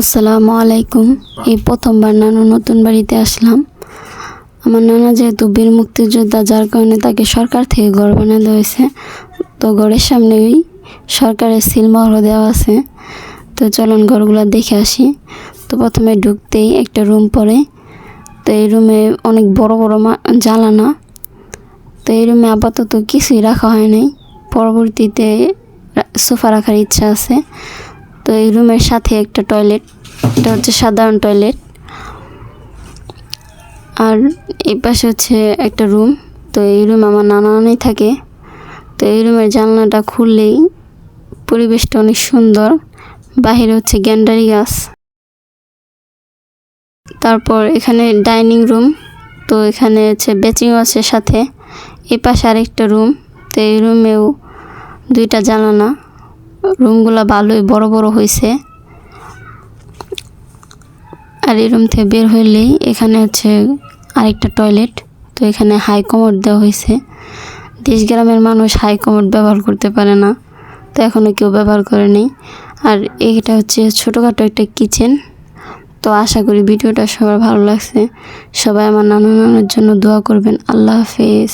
আসসালামু আলাইকুম। এই প্রথমবার নানু নতুন বাড়িতে আসলাম। আমার নানা যেহেতু বীর মুক্তিযোদ্ধা, যার কারণে তাকে সরকার থেকে ঘর দেওয়া হয়েছে। তো ঘরের সামনেই সরকারের সিলমোহর দেওয়া আছে। তো চলুন ঘরগুলো দেখে আসি। তো প্রথমে ঢুকতেই একটা রুম পড়ে তো এই রুমে অনেক বড় বড় জানালা। তো এই রুমে আপাতত কিছুই রাখা হয় নাই। পরবর্তীতে সোফা রাখার ইচ্ছা আছে। তো এই রুমের সাথে একটা টয়লেট। এটা হচ্ছে সাধারণ টয়লেট। আর এই পাশে হচ্ছে একটা রুম। তো এই রুমে আমার নানা নানি থাকে। তো এই রুমের জানলাটা খুললেই পরিবেশটা অনেক সুন্দর। বাহিরে হচ্ছে গ্যান্ডারি গাছ। তারপর এখানে ডাইনিং রুম। তো এখানে হচ্ছে বেচিং আছে সাথে এই পাশে আরেকটা রুম। তো এই রুমেও দুইটা জানালা। রুমগুলো ভালোই বড় বড় হয়েছে। আর এই রুম থেকে বের হইলেই এখানে হচ্ছে আরেকটা টয়লেট। তো এখানে হাই কমোড দেওয়া হয়েছে। দেশ গ্রামের মানুষ হাই কমোড ব্যবহার করতে পারে না। তো এখনও কেউ ব্যবহার করে নেই। আর এটা হচ্ছে ছোটোখাটো একটা কিচেন। তো আশা করি ভিডিওটা সবার ভালো লাগছে। সবাই আমার নানা নানার জন্য দোয়া করবেন। আল্লাহ হাফেজ।